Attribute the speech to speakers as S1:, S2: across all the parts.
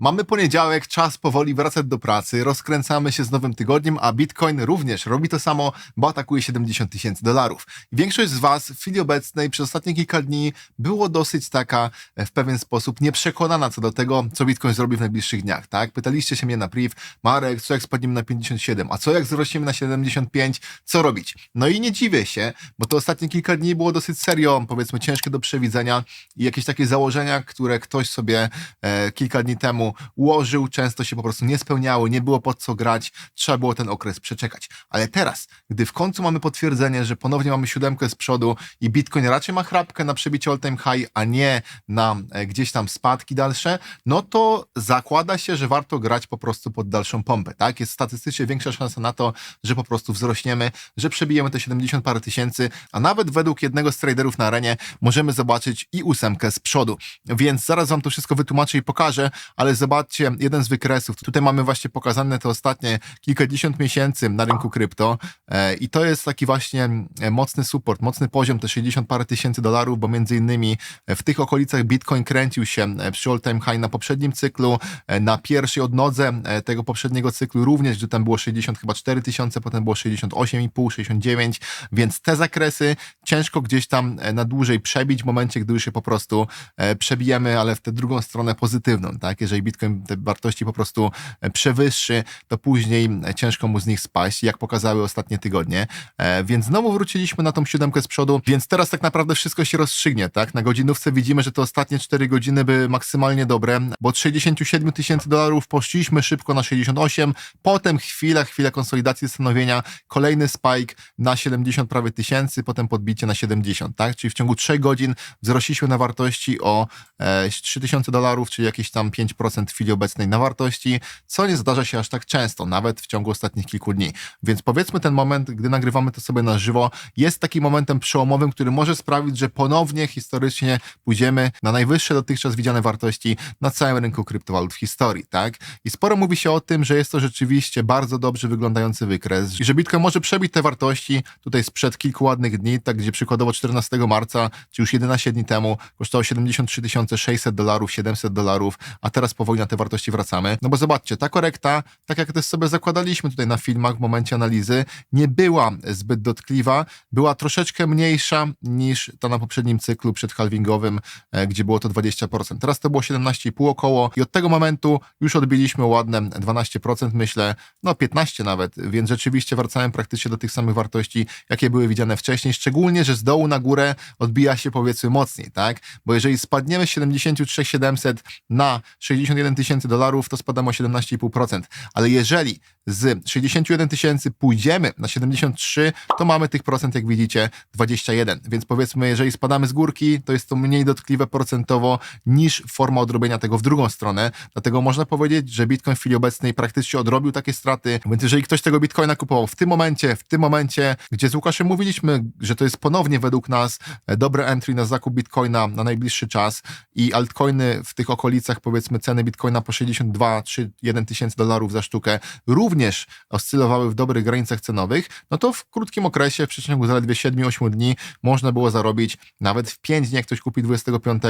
S1: Mamy poniedziałek, czas powoli wracać do pracy, rozkręcamy się z nowym tygodniem, a Bitcoin również robi to samo, bo atakuje 70 tysięcy dolarów. Większość z Was w chwili obecnej przez ostatnie kilka dni było dosyć taka e, w pewien sposób nieprzekonana co do tego, co Bitcoin zrobi w najbliższych dniach, tak? Pytaliście się mnie na priv, Marek, co jak spadniemy na 57, a co jak wzrośniemy na 75, co robić? No i nie dziwię się, bo to ostatnie kilka dni było dosyć serio, powiedzmy, ciężkie do przewidzenia i jakieś takie założenia, które ktoś sobie e, kilka dni temu ułożył, często się po prostu nie spełniały, nie było pod co grać, trzeba było ten okres przeczekać. Ale teraz, gdy w końcu mamy potwierdzenie, że ponownie mamy siódemkę z przodu i Bitcoin raczej ma chrapkę na przebicie all-time high, a nie na e, gdzieś tam spadki dalsze, no to zakłada się, że warto grać po prostu pod dalszą pompę, tak? Jest statystycznie większa szansa na to, że po prostu wzrośniemy, że przebijemy te 70 parę tysięcy, a nawet według jednego z traderów na arenie możemy zobaczyć i ósemkę z przodu. Więc zaraz wam to wszystko wytłumaczę i pokażę, ale zobaczcie jeden z wykresów. Tutaj mamy właśnie pokazane te ostatnie kilkadziesiąt miesięcy na rynku krypto e, i to jest taki właśnie e, mocny support, mocny poziom, te 60 parę tysięcy dolarów, bo między innymi w tych okolicach Bitcoin kręcił się e, przy all time high na poprzednim cyklu, e, na pierwszej odnodze e, tego poprzedniego cyklu również, gdzie tam było 60 chyba 4 tysiące, potem było 68,5, 69, więc te zakresy ciężko gdzieś tam e, na dłużej przebić w momencie, gdy już się po prostu e, przebijemy, ale w tę drugą stronę pozytywną, tak? Jeżeli Bitcoin te wartości po prostu e, przewyższy, to później e, ciężko mu z nich spaść, jak pokazały ostatnie tygodnie. E, Więc znowu wróciliśmy na tą siódemkę z przodu, więc teraz tak naprawdę wszystko się rozstrzygnie, tak? Na godzinówce widzimy, że te ostatnie 4 godziny były maksymalnie dobre, bo od 67 tysięcy dolarów poszliśmy szybko na 68, potem chwila, chwila konsolidacji stanowienia, kolejny spike na 70 prawie tysięcy, potem podbicie na 70, tak? Czyli w ciągu 3 godzin wzrośliśmy na wartości o e, 3000 dolarów, czyli jakieś tam 5% w chwili obecnej na wartości, co nie zdarza się aż tak często, nawet w ciągu ostatnich kilku dni. Więc powiedzmy ten moment, gdy nagrywamy to sobie na żywo, jest takim momentem przełomowym, który może sprawić, że ponownie historycznie pójdziemy na najwyższe dotychczas widziane wartości na całym rynku kryptowalut w historii, tak? I sporo mówi się o tym, że jest to rzeczywiście bardzo dobrze wyglądający wykres i że Bitcoin może przebić te wartości tutaj sprzed kilku ładnych dni, tak gdzie przykładowo 14 marca, czy już 11 dni temu kosztowało 73 600 dolarów, 700 dolarów, a teraz powoli na te wartości wracamy. No bo zobaczcie, ta korekta, tak jak też sobie zakładaliśmy tutaj na filmach w momencie analizy, nie była zbyt dotkliwa, była troszeczkę mniejsza niż ta na poprzednim cyklu przedhalwingowym, e, gdzie było to 20%. Teraz to było 17,5 około i od tego momentu już odbiliśmy ładne 12%, myślę, no 15 nawet, więc rzeczywiście wracałem praktycznie do tych samych wartości, jakie były widziane wcześniej, szczególnie, że z dołu na górę odbija się powiedzmy mocniej, tak? Bo jeżeli spadniemy z 73,700 na 60 51 tysięcy dolarów, to spadam o 17,5%. Ale jeżeli z 61 tysięcy pójdziemy na 73, to mamy tych procent, jak widzicie, 21. Więc powiedzmy, jeżeli spadamy z górki, to jest to mniej dotkliwe procentowo niż forma odrobienia tego w drugą stronę. Dlatego można powiedzieć, że Bitcoin w chwili obecnej praktycznie odrobił takie straty. Więc jeżeli ktoś tego Bitcoina kupował w tym momencie, w tym momencie, gdzie z Łukaszem mówiliśmy, że to jest ponownie według nas e, dobre entry na zakup Bitcoina na najbliższy czas i altcoiny w tych okolicach, powiedzmy, ceny Bitcoina po 62 czy 1 tysięcy dolarów za sztukę, również oscylowały w dobrych granicach cenowych, no to w krótkim okresie, w przeciągu zaledwie 7-8 dni, można było zarobić nawet w 5 dni, jak ktoś kupi 25,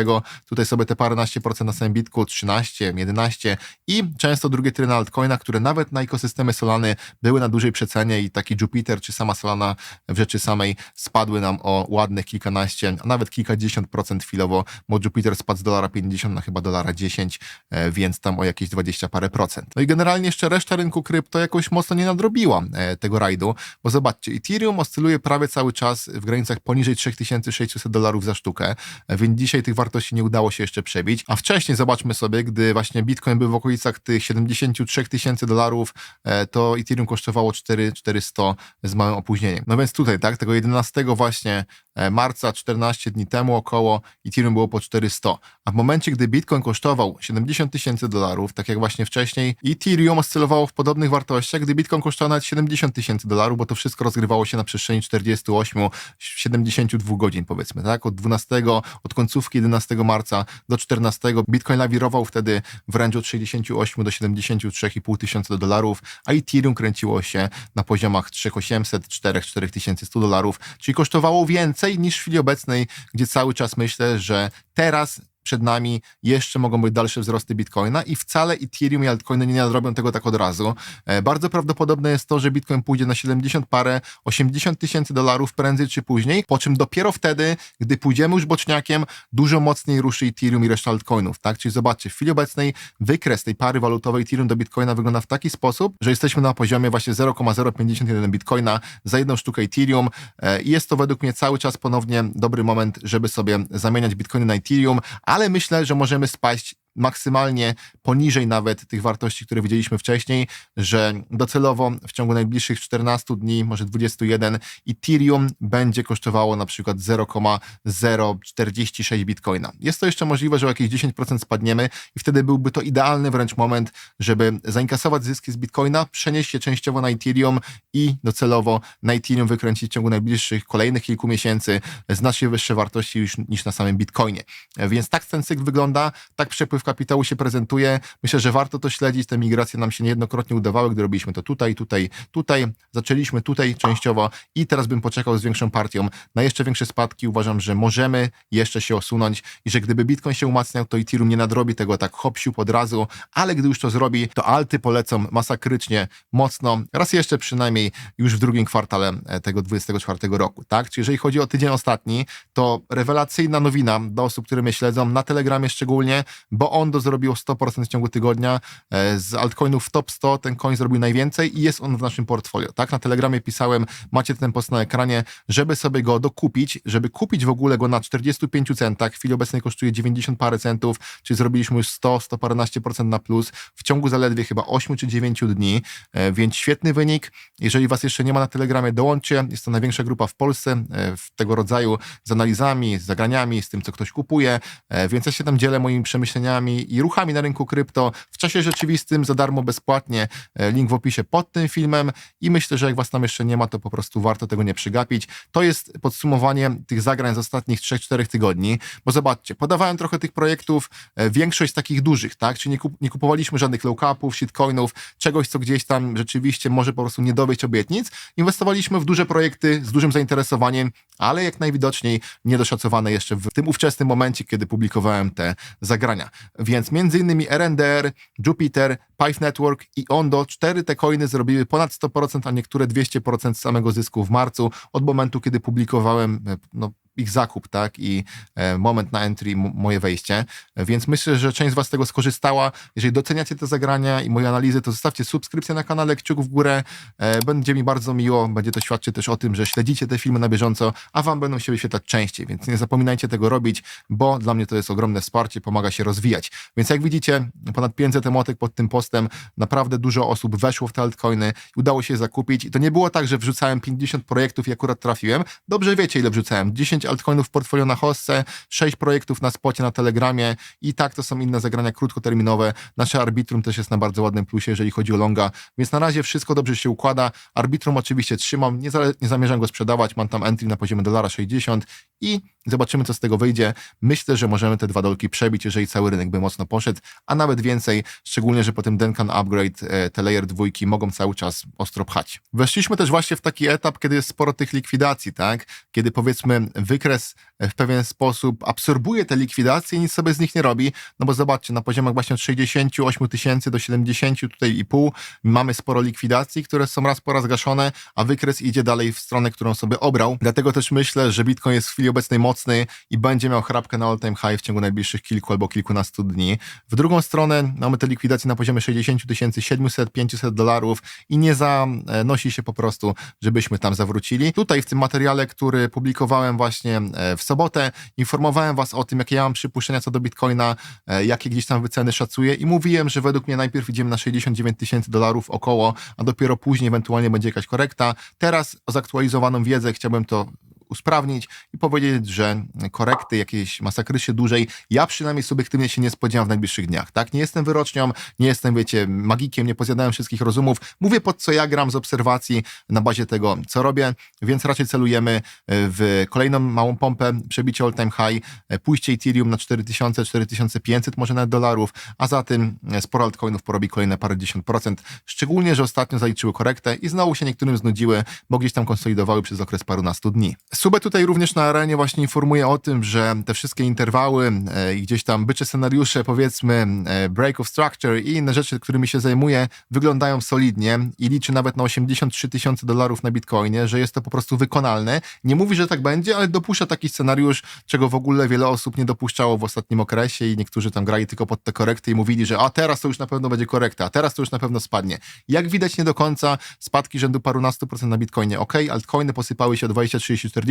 S1: tutaj sobie te paręnaście procent na samym bitku, 13, 11 i często drugie try na altcoinach, które nawet na ekosystemy Solany były na dużej przecenie i taki Jupiter czy sama Solana w rzeczy samej spadły nam o ładnych kilkanaście, a nawet kilkadziesiąt procent chwilowo, bo Jupiter spadł z dolara 50 na chyba dolara 10, e, więc tam o jakieś 20 parę procent. No i generalnie jeszcze reszta rynku krypto jakoś mocno nie nadrobiła e, tego rajdu, bo zobaczcie, Ethereum oscyluje prawie cały czas w granicach poniżej 3600 dolarów za sztukę, e, więc dzisiaj tych wartości nie udało się jeszcze przebić, a wcześniej zobaczmy sobie, gdy właśnie Bitcoin był w okolicach tych 73 tysięcy dolarów, e, to Ethereum kosztowało 4400 z małym opóźnieniem. No więc tutaj, tak, tego 11 właśnie marca, 14 dni temu około, Ethereum było po 400. A w momencie, gdy Bitcoin kosztował 70 tysięcy dolarów, tak jak właśnie wcześniej, Ethereum oscylowało w podobnych wartościach, gdy Bitcoin kosztował nawet 70 tysięcy dolarów, bo to wszystko rozgrywało się na przestrzeni 48, 72 godzin powiedzmy, tak? Od 12, od końcówki 11 marca do 14 Bitcoin lawirował wtedy w range od 68 do 73,5 tysiąca dolarów, a Ethereum kręciło się na poziomach 3800, 4, 4100 dolarów, czyli kosztowało więcej niż w chwili obecnej, gdzie cały czas myślę, że teraz przed nami jeszcze mogą być dalsze wzrosty Bitcoina i wcale Ethereum i altcoiny nie nadrobią tego tak od razu. E, Bardzo prawdopodobne jest to, że Bitcoin pójdzie na 70 parę, 80 tysięcy dolarów prędzej czy później, po czym dopiero wtedy, gdy pójdziemy już boczniakiem, dużo mocniej ruszy Ethereum i reszta altcoinów, tak? Czyli zobaczcie, w chwili obecnej wykres tej pary walutowej Ethereum do Bitcoina wygląda w taki sposób, że jesteśmy na poziomie właśnie 0,051 Bitcoina za jedną sztukę Ethereum e, i jest to według mnie cały czas ponownie dobry moment, żeby sobie zamieniać Bitcoiny na Ethereum, ale myślę, że możemy spaść maksymalnie poniżej nawet tych wartości, które widzieliśmy wcześniej, że docelowo w ciągu najbliższych 14 dni, może 21, Ethereum będzie kosztowało na przykład 0,046 bitcoina. Jest to jeszcze możliwe, że o jakieś 10% spadniemy i wtedy byłby to idealny wręcz moment, żeby zainkasować zyski z bitcoina, przenieść się częściowo na Ethereum i docelowo na Ethereum wykręcić w ciągu najbliższych kolejnych kilku miesięcy znacznie wyższe wartości już, niż na samym bitcoinie. Więc tak ten cykl wygląda, tak przepływ kapitału się prezentuje. Myślę, że warto to śledzić. Te migracje nam się niejednokrotnie udawały, gdy robiliśmy to tutaj, tutaj, tutaj. Zaczęliśmy tutaj częściowo i teraz bym poczekał z większą partią na jeszcze większe spadki. Uważam, że możemy jeszcze się osunąć i że gdyby Bitcoin się umacniał, to Ethereum nie nadrobi tego tak hop siup od razu, ale gdy już to zrobi, to alty polecą masakrycznie mocno. Raz jeszcze przynajmniej już w drugim kwartale e, tego 24 roku, tak? Czyli jeżeli chodzi o tydzień ostatni, to rewelacyjna nowina dla osób, które mnie śledzą, na Telegramie szczególnie, bo Ondo zrobiło 100% w ciągu tygodnia. E, Z altcoinów w top 100 ten coin zrobił najwięcej i jest on w naszym portfolio. Tak, na Telegramie pisałem, macie ten post na ekranie, żeby sobie go dokupić, żeby kupić w ogóle go na 45 centach. W chwili obecnej kosztuje 90 parę centów, czyli zrobiliśmy już 100, 100 paręnaście procent na plus w ciągu zaledwie chyba 8 czy 9 dni, E, więc świetny wynik. Jeżeli was jeszcze nie ma na Telegramie, dołączcie. Jest to największa grupa w Polsce e, w tego rodzaju z analizami, z zagraniami, z tym, co ktoś kupuje, więc ja się tam dzielę moimi przemyśleniami i ruchami na rynku krypto w czasie rzeczywistym, za darmo, bezpłatnie. E, Link w opisie pod tym filmem i myślę, że jak was tam jeszcze nie ma, to po prostu warto tego nie przegapić. To jest podsumowanie tych zagrań z ostatnich 3-4 tygodni, bo zobaczcie, podawałem trochę tych projektów, e, większość takich dużych, tak? Czyli nie, kup, nie kupowaliśmy żadnych low capów, shitcoinów, czegoś, co gdzieś tam rzeczywiście może po prostu nie dowieść obietnic. Inwestowaliśmy w duże projekty z dużym zainteresowaniem, ale jak najwidoczniej niedoszacowane jeszcze w tym ówczesnym momencie, kiedy publikowałem te zagrania. Więc innymi RNDR, Jupiter, Pipe Network i Ondo, cztery te coiny zrobiły ponad 100%, a niektóre 200% samego zysku w marcu, od momentu, kiedy publikowałem e, no, ich zakup, tak, i e, moment na entry, moje wejście. Więc myślę, że część z Was z tego skorzystała. Jeżeli doceniacie te zagrania i moje analizy, to zostawcie subskrypcję na kanale, kciuk w górę. E, Będzie mi bardzo miło, będzie to świadczyć też o tym, że śledzicie te filmy na bieżąco, a Wam będą się wyświetlać częściej, więc nie zapominajcie tego robić, bo dla mnie to jest ogromne wsparcie, pomaga się rozwijać. Więc jak widzicie, ponad 500 emotek pod tym postem, naprawdę dużo osób weszło w te altcoiny, udało się je zakupić i to nie było tak, że wrzucałem 50 projektów i akurat trafiłem. Dobrze wiecie, ile wrzucałem. 10 altcoinów w portfolio na hostce, 6 projektów na spocie na Telegramie i tak to są inne zagrania krótkoterminowe. Nasze Arbitrum też jest na bardzo ładnym plusie, jeżeli chodzi o longa, więc na razie wszystko dobrze się układa. Arbitrum oczywiście trzymam, nie, zale- nie zamierzam go sprzedawać, mam tam entry na poziomie dolara 60 i zobaczymy, co z tego wyjdzie. Myślę, że możemy te dwa dolki przebić, jeżeli cały rynek by mocno poszedł, a nawet więcej, szczególnie, że po tym Denkan Upgrade e, te layer dwójki mogą cały czas ostro pchać. Weszliśmy też właśnie w taki etap, kiedy jest sporo tych likwidacji, tak? Kiedy powiedzmy wykres e, w pewien sposób absorbuje te likwidacje i nic sobie z nich nie robi, no bo zobaczcie, na poziomach właśnie od 68 tysięcy do 70 tutaj i pół mamy sporo likwidacji, które są raz po raz gaszone, a wykres idzie dalej w stronę, którą sobie obrał. Dlatego też myślę, że Bitcoin jest w chwili obecnej mocny i będzie miał chrapkę na all-time high w ciągu najbliższych kilku albo kilkunastu dni. W drugą stronę mamy te likwidacje na poziomie 60 tysięcy, 700, 500 dolarów i nie zanosi się po prostu, żebyśmy tam zawrócili. Tutaj w tym materiale, który publikowałem właśnie e, w sobotę, informowałem Was o tym, jakie ja mam przypuszczenia co do Bitcoina, e, jakie gdzieś tam wyceny szacuję i mówiłem, że według mnie najpierw idziemy na 69 tysięcy dolarów około, a dopiero później ewentualnie będzie jakaś korekta. Teraz o zaktualizowaną wiedzę chciałbym to usprawnić i powiedzieć, że korekty jakiejś masakrycznie dłużej, ja przynajmniej subiektywnie się nie spodziewam w najbliższych dniach, tak? Nie jestem wyrocznią, nie jestem, wiecie, magikiem, nie pozjadałem wszystkich rozumów, mówię pod co ja gram z obserwacji na bazie tego, co robię, więc raczej celujemy e, w kolejną małą pompę, przebicie all time high, e, pójście Ethereum na 4000, 4500 może nawet dolarów, a za tym e, sporo altcoinów porobi kolejne parę dziesiąt procent, szczególnie, że ostatnio zaliczyły korektę i znowu się niektórym znudziły, bo gdzieś tam konsolidowały przez okres parunastu dni. Subę tutaj również na arenie właśnie informuje o tym, że te wszystkie interwały e, i gdzieś tam bycze scenariusze, powiedzmy e, break of structure i inne rzeczy, którymi się zajmuje, wyglądają solidnie i liczy nawet na 83 tysiące dolarów na bitcoinie, że jest to po prostu wykonalne. Nie mówi, że tak będzie, ale dopuszcza taki scenariusz, czego w ogóle wiele osób nie dopuszczało w ostatnim okresie i niektórzy tam grali tylko pod te korekty i mówili, że a teraz to już na pewno będzie korekta, a teraz to już na pewno spadnie. Jak widać nie do końca, spadki rzędu parunastu procent na bitcoinie, ok, altcoiny posypały się o 20, 30, 40%.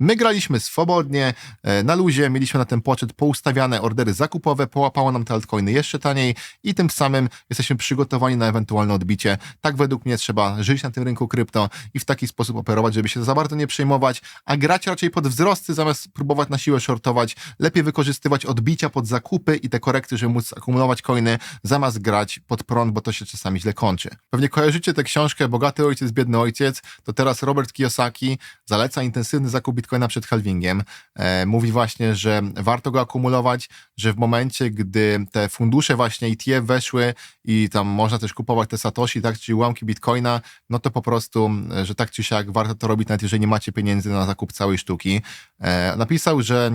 S1: My graliśmy swobodnie, e, na luzie, mieliśmy na ten poczet poustawiane ordery zakupowe, połapało nam te altcoiny jeszcze taniej i tym samym jesteśmy przygotowani na ewentualne odbicie. Tak według mnie trzeba żyć na tym rynku krypto i w taki sposób operować, żeby się za bardzo nie przejmować, a grać raczej pod wzrosty zamiast próbować na siłę shortować. Lepiej wykorzystywać odbicia pod zakupy i te korekty, żeby móc akumulować coiny, zamiast grać pod prąd, bo to się czasami źle kończy. Pewnie kojarzycie tę książkę Bogaty ojciec, biedny ojciec, to teraz Robert Kiyosaki zaleca intensywny zakup bitcoina przed halvingiem. E, mówi właśnie, że warto go akumulować, że w momencie, gdy te fundusze właśnie ETF weszły i tam można też kupować te satoshi, tak, czyli ułamki bitcoina, no to po prostu, e, że tak czy siak warto to robić, nawet jeżeli nie macie pieniędzy na zakup całej sztuki. E, napisał, że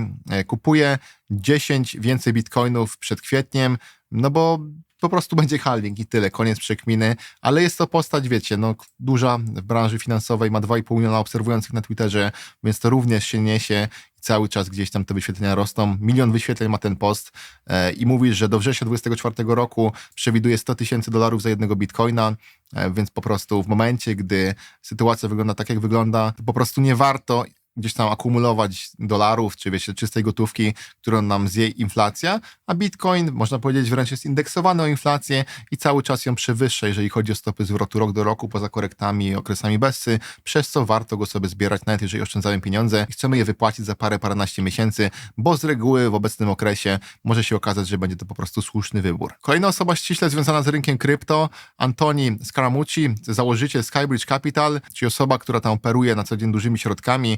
S1: kupuje 10 więcej bitcoinów przed kwietniem, no bo po prostu będzie halving i tyle, koniec przekminy, ale jest to postać, wiecie, no duża w branży finansowej, ma 2,5 miliona obserwujących na Twitterze, więc to również się niesie cały czas gdzieś tam te wyświetlenia rosną. Milion wyświetleń ma ten post e, i mówi, że do września 2024 roku przewiduje 100 tysięcy dolarów za jednego bitcoina, e, więc po prostu w momencie, gdy sytuacja wygląda tak, jak wygląda, po prostu nie warto gdzieś tam akumulować dolarów, czy wiecie, czystej gotówki, którą nam zje inflacja, a Bitcoin, można powiedzieć, wręcz jest indeksowany o inflację i cały czas ją przewyższa, jeżeli chodzi o stopy zwrotu rok do roku, poza korektami i okresami bezsy, przez co warto go sobie zbierać, nawet jeżeli oszczędzamy pieniądze i chcemy je wypłacić za parę, paręnaście miesięcy, bo z reguły w obecnym okresie może się okazać, że będzie to po prostu słuszny wybór. Kolejna osoba ściśle związana z rynkiem krypto, Antoni Scaramucci, założyciel Skybridge Capital, czyli osoba, która tam operuje na co dzień dużymi środkami,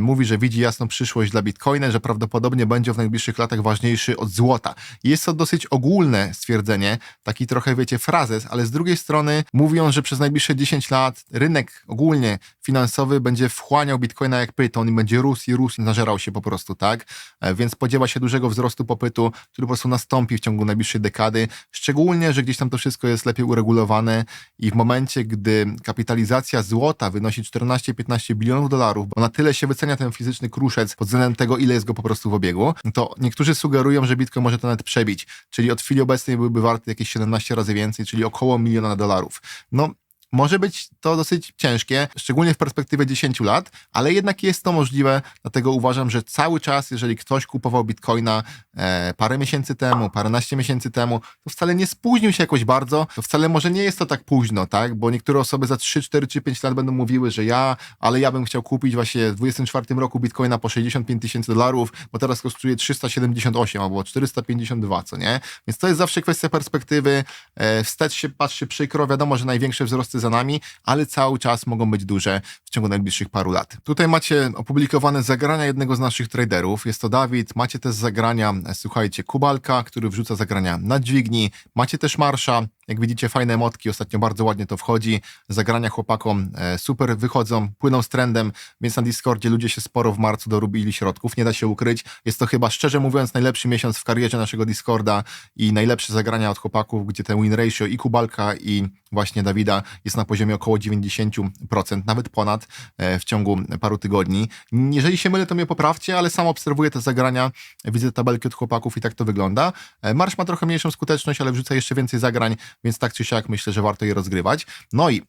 S1: mówi, że widzi jasną przyszłość dla Bitcoina, że prawdopodobnie będzie w najbliższych latach ważniejszy od złota. Jest to dosyć ogólne stwierdzenie, taki trochę, wiecie, frazes, ale z drugiej strony mówią, że przez najbliższe 10 lat rynek ogólnie finansowy będzie wchłaniał Bitcoina jak pyton i będzie rósł i rósł i nażerał się po prostu, tak? E, Więc spodziewa się dużego wzrostu popytu, który po prostu nastąpi w ciągu najbliższej dekady, szczególnie, że gdzieś tam to wszystko jest lepiej uregulowane i w momencie, gdy kapitalizacja złota wynosi 14-15 bilionów dolarów, bo na tyle się wycenia ten fizyczny kruszec pod względem tego, ile jest go po prostu w obiegu, to niektórzy sugerują, że Bitcoin może to nawet przebić, czyli od chwili obecnej byłby warty jakieś 17 razy więcej, czyli około miliona dolarów. No, może być to dosyć ciężkie, szczególnie w perspektywie 10 lat, ale jednak jest to możliwe, dlatego uważam, że cały czas, jeżeli ktoś kupował bitcoina e, parę miesięcy temu, paręnaście miesięcy temu, to wcale nie spóźnił się jakoś bardzo, to wcale może nie jest to tak późno, tak? Bo niektóre osoby za 3, 4 czy 5 lat będą mówiły, że ja, ale ja bym chciał kupić właśnie w 24 roku bitcoina po 65 tysięcy dolarów, bo teraz kosztuje 378 albo 452, co nie? Więc to jest zawsze kwestia perspektywy, e, wstecz się patrzy przykro, wiadomo, że największe wzrosty za nami, ale cały czas mogą być duże w ciągu najbliższych paru lat. Tutaj macie opublikowane zagrania jednego z naszych traderów, jest to Dawid, macie też zagrania, e, słuchajcie, Kubalka, który wrzuca zagrania na dźwigni, macie też Marsza, jak widzicie, fajne emotki, ostatnio bardzo ładnie to wchodzi. Zagrania chłopakom e, super wychodzą, płyną z trendem, więc na Discordzie ludzie się sporo w marcu dorobili środków, nie da się ukryć. Jest to chyba, szczerze mówiąc, najlepszy miesiąc w karierze naszego Discorda i najlepsze zagrania od chłopaków, gdzie ten win ratio i Kubalka i właśnie Dawida jest na poziomie około 90%, nawet ponad e, w ciągu paru tygodni. Jeżeli się mylę, to mnie poprawcie, ale sam obserwuję te zagrania, widzę tabelki od chłopaków i tak to wygląda. E, Marsz ma trochę mniejszą skuteczność, ale wrzuca jeszcze więcej zagrań, więc tak czy siak myślę, że warto je rozgrywać. No i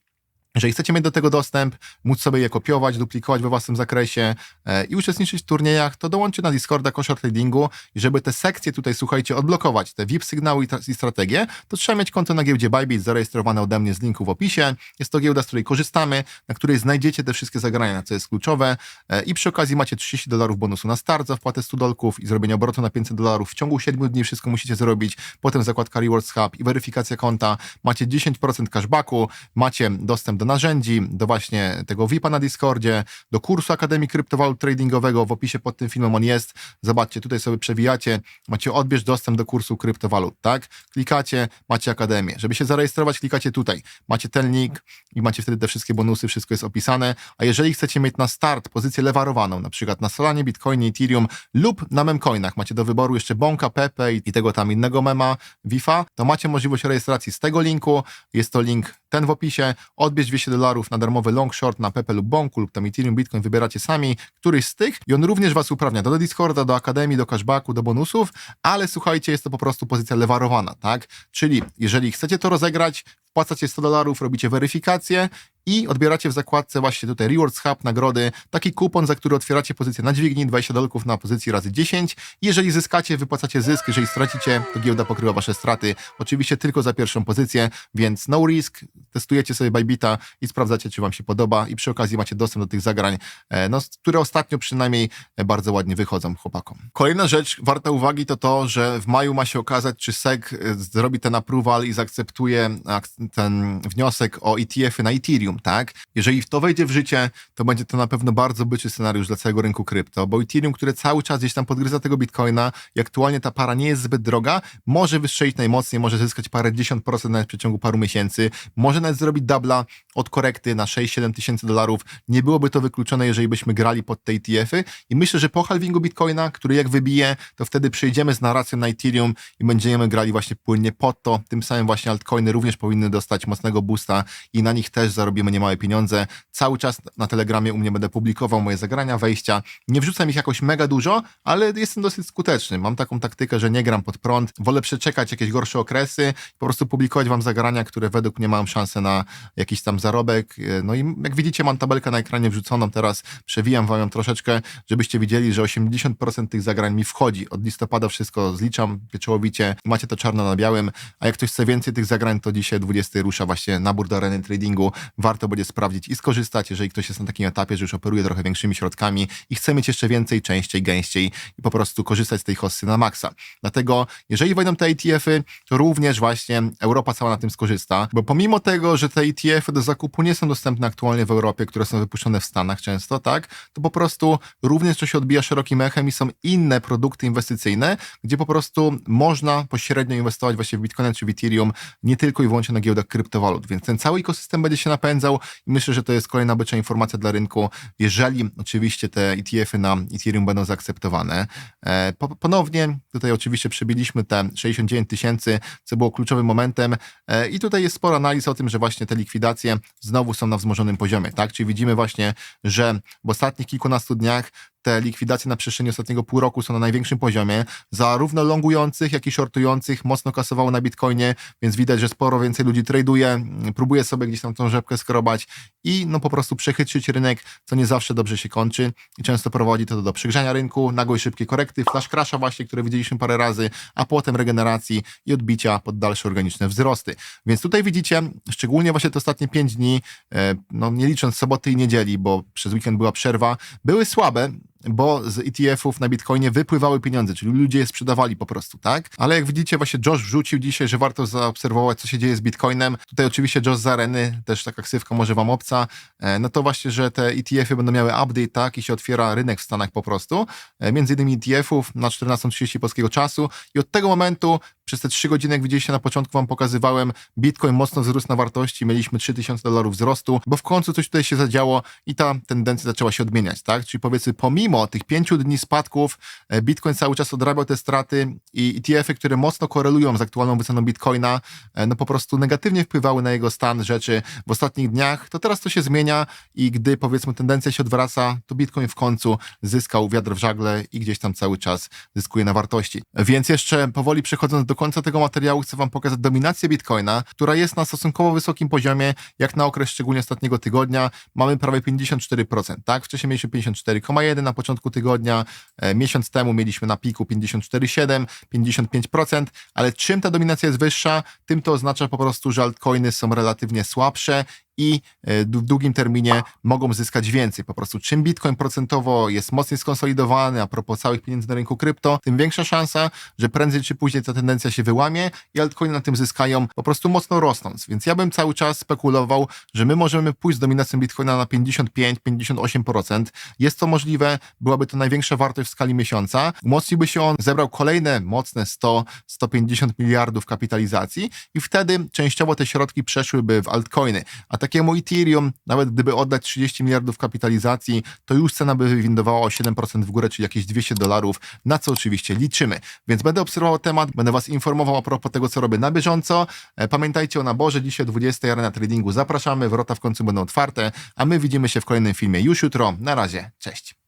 S1: jeżeli chcecie mieć do tego dostęp, móc sobie je kopiować, duplikować we własnym zakresie e, i uczestniczyć w turniejach, to dołączcie na Discorda Kosher Tradingu i żeby te sekcje tutaj, słuchajcie, odblokować, te VIP sygnały i, i strategie, to trzeba mieć konto na giełdzie Bybit zarejestrowane ode mnie z linku w opisie. Jest to giełda, z której korzystamy, na której znajdziecie te wszystkie zagrania, co jest kluczowe e, i przy okazji macie 30 dolarów bonusu na start za wpłatę 100 dolków i zrobienie obrotu na 500 dolarów. W ciągu 7 dni wszystko musicie zrobić, potem zakładka Rewards Hub i weryfikacja konta. Macie 10% cashbacku, macie dostęp do do narzędzi, do właśnie tego VIP-a na Discordzie, do kursu Akademii Kryptowalut Tradingowego. W opisie pod tym filmem on jest. Zobaczcie, tutaj sobie przewijacie, macie odbierz dostęp do kursu kryptowalut, tak? Klikacie, macie Akademię. Żeby się zarejestrować, klikacie tutaj. Macie ten link i macie wtedy te wszystkie bonusy, wszystko jest opisane. A jeżeli chcecie mieć na start pozycję lewarowaną, na przykład na Solanie, Bitcoinie, Ethereum lub na memcoinach, macie do wyboru jeszcze Bonka, Pepe i tego tam innego mema, Wifa, to macie możliwość rejestracji z tego linku. Jest to link ten w opisie. Odbierz 200 dolarów na darmowy long short na Pepe lub Bonku lub tam Ethereum, Bitcoin, wybieracie sami któryś z tych i on również was uprawnia do Discorda, do Akademii, do cashbacku, do bonusów, ale słuchajcie, jest to po prostu pozycja lewarowana, tak? Czyli jeżeli chcecie to rozegrać, wpłacacie 100 dolarów, robicie weryfikację i odbieracie w zakładce właśnie tutaj Rewards Hub, nagrody, taki kupon, za który otwieracie pozycję na dźwigni, 20 dolarów na pozycji razy 10. Jeżeli zyskacie, wypłacacie zysk, jeżeli stracicie, to giełda pokrywa wasze straty. Oczywiście tylko za pierwszą pozycję, więc no risk, testujecie sobie Bybita i sprawdzacie, czy wam się podoba i przy okazji macie dostęp do tych zagrań, e, no, które ostatnio przynajmniej e, bardzo ładnie wychodzą chłopakom. Kolejna rzecz warta uwagi to to, że w maju ma się okazać, czy SEC e, zrobi ten approval i zaakceptuje ak- ten wniosek o ETF-y na Ethereum, tak? Jeżeli to wejdzie w życie, to będzie to na pewno bardzo byczy scenariusz dla całego rynku krypto, bo Ethereum, które cały czas gdzieś tam podgryza tego Bitcoina i aktualnie ta para nie jest zbyt droga, może wystrzelić najmocniej, może zyskać parę dziesiąt procent nawet w przeciągu paru miesięcy, może nawet zrobić dubla od korekty na 6-7 tysięcy dolarów. Nie byłoby to wykluczone, jeżeli byśmy grali pod te ETF-y i myślę, że po halvingu Bitcoina, który jak wybije, to wtedy przejdziemy z narracją na Ethereum i będziemy grali właśnie płynnie pod to. Tym samym właśnie altcoiny również powinny dostać mocnego boosta i na nich też zarobimy niemałe pieniądze. Cały czas na Telegramie u mnie będę publikował moje zagrania, wejścia. Nie wrzucam ich jakoś mega dużo, ale jestem dosyć skuteczny. Mam taką taktykę, że nie gram pod prąd. Wolę przeczekać jakieś gorsze okresy, po prostu publikować wam zagrania, które według mnie mają szansę na jakiś tam zarobek. No i jak widzicie, mam tabelkę na ekranie wrzuconą teraz. Przewijam wam ją troszeczkę, żebyście widzieli, że 80% tych zagrań mi wchodzi. Od listopada wszystko zliczam pieczołowicie. Macie to czarno na białym. A jak ktoś chce więcej tych zagrań, to dzisiaj 20 rusza właśnie nabór do areny tradingu. Warto będzie sprawdzić i skorzystać, jeżeli ktoś jest na takim etapie, że już operuje trochę większymi środkami i chce mieć jeszcze więcej, częściej, gęściej i po prostu korzystać z tej hossy na maksa. Dlatego, jeżeli wejdą te ETF-y, to również właśnie Europa cała na tym skorzysta, bo pomimo tego, że te ETF-y do zakupu nie są dostępne aktualnie w Europie, które są wypuszczone w Stanach często, tak, to po prostu również to się odbija szerokim echem i są inne produkty inwestycyjne, gdzie po prostu można pośrednio inwestować właśnie w Bitcoin czy w Ethereum, nie tylko i wyłącznie na giełdach kryptowalut, więc ten cały ekosystem będzie się napędzał i myślę, że to jest kolejna bycza informacja dla rynku, jeżeli oczywiście te ETF-y na Ethereum będą zaakceptowane. E, po, ponownie tutaj oczywiście przebiliśmy te 69 tysięcy, co było kluczowym momentem e, i tutaj jest sporo analiz o tym, że właśnie te likwidacje znowu są na wzmożonym poziomie, tak? Czyli widzimy właśnie, że w ostatnich kilkunastu dniach te likwidacje na przestrzeni ostatniego pół roku są na największym poziomie. Zarówno longujących, jak i shortujących mocno kasowało na Bitcoinie, więc widać, że sporo więcej ludzi traduje, próbuje sobie gdzieś tam tą rzepkę skrobać i no po prostu przechytrzyć rynek, co nie zawsze dobrze się kończy i często prowadzi to do przygrzania rynku, nagłej szybkiej korekty, flash crasha właśnie, które widzieliśmy parę razy, a potem regeneracji i odbicia pod dalsze organiczne wzrosty. Więc tutaj widzicie, szczególnie właśnie te ostatnie 5 dni, e, no nie licząc soboty i niedzieli, bo przez weekend była przerwa, były słabe, bo z ETF-ów na Bitcoinie wypływały pieniądze, czyli ludzie je sprzedawali po prostu, tak? Ale jak widzicie, właśnie Josh wrzucił dzisiaj, że warto zaobserwować, co się dzieje z Bitcoinem. Tutaj oczywiście Josh z Areny, też taka ksywka może wam obca, e, no to właśnie, że te ETF-y będą miały update, tak? I się otwiera rynek w Stanach po prostu, e, między innymi ETF-ów na 14.30 polskiego czasu i od tego momentu przez te 3 godziny, jak widzieliście na początku, wam pokazywałem, Bitcoin mocno wzrósł na wartości, mieliśmy 3000 dolarów wzrostu, bo w końcu coś tutaj się zadziało i ta tendencja zaczęła się odmieniać, tak? Czyli powiedzmy, pomimo tych pięciu dni spadków, e, Bitcoin cały czas odrabiał te straty i ETF-y, które mocno korelują z aktualną wyceną Bitcoina, e, no po prostu negatywnie wpływały na jego stan rzeczy w ostatnich dniach, to teraz to się zmienia i gdy powiedzmy tendencja się odwraca, to Bitcoin w końcu zyskał wiatr w żagle i gdzieś tam cały czas zyskuje na wartości. Więc jeszcze powoli przechodząc do końca tego materiału, chcę wam pokazać dominację Bitcoina, która jest na stosunkowo wysokim poziomie, jak na okres szczególnie ostatniego tygodnia. Mamy prawie 54%, tak? Wcześniej mieliśmy 54,1 na początku tygodnia, e, miesiąc temu mieliśmy na piku 54,7, 55%, ale czym ta dominacja jest wyższa, tym to oznacza po prostu, że altcoiny są relatywnie słabsze i e, w długim terminie mogą zyskać więcej. Po prostu czym Bitcoin procentowo jest mocniej skonsolidowany, a propos całych pieniędzy na rynku krypto, tym większa szansa, że prędzej czy później ta tendencja się wyłamie i altcoiny na tym zyskają po prostu mocno rosnąc. Więc ja bym cały czas spekulował, że my możemy pójść z dominacją Bitcoina na 55-58%. Jest to możliwe, byłaby to największa wartość w skali miesiąca. Umocniłby się on, zebrał kolejne mocne 100-150 miliardów kapitalizacji i wtedy częściowo te środki przeszłyby w altcoiny. A takiemu Ethereum, nawet gdyby oddać 30 miliardów kapitalizacji, to już cena by wywindowała o 7% w górę, czyli jakieś 200 dolarów, na co oczywiście liczymy. Więc będę obserwował temat, będę Was informował a propos tego, co robię na bieżąco. E, Pamiętajcie o naborze, dzisiaj o 20 Arena Tradingu zapraszamy, wrota w końcu będą otwarte, a my widzimy się w kolejnym filmie już jutro. Na razie, cześć.